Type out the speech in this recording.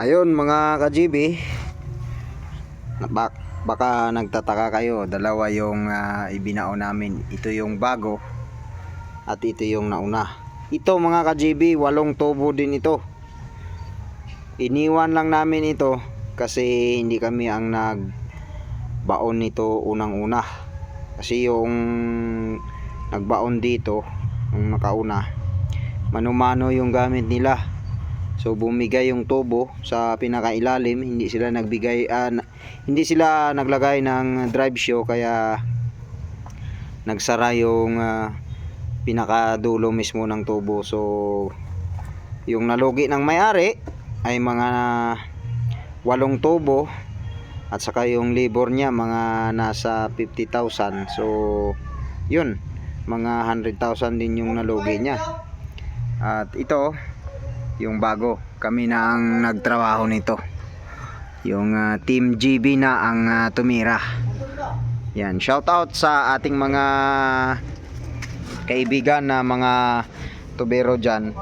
Ayun mga ka-GB, bak- baka nagtataka kayo, dalawa yung ah, ibinao namin. Ito yung bago at ito yung nauna. Ito mga ka-GB, walong tubo din ito. Iniwan lang namin ito kasi hindi kami ang nagbaon nito unang-una. Kasi yung nagbaon dito, yung nakauna, manumano yung gamit nila. So bumigay yung tubo sa pinakailalim, hindi sila nagbigay na- hindi sila naglagay ng drive show kaya nagsara yung ah, pinakadulo mismo ng tubo. So yung nalugi ng may-ari ay mga walong tubo at saka yung labor niya mga nasa 50,000. So yun, mga 100,000 din yung nalugi niya. At ito, yung bago. Kami na ang nagtrabaho nito. Yung ah, Team GB na ang ah, tumira. Yan, shout out sa ating mga kaibigan na mga tubero dyan.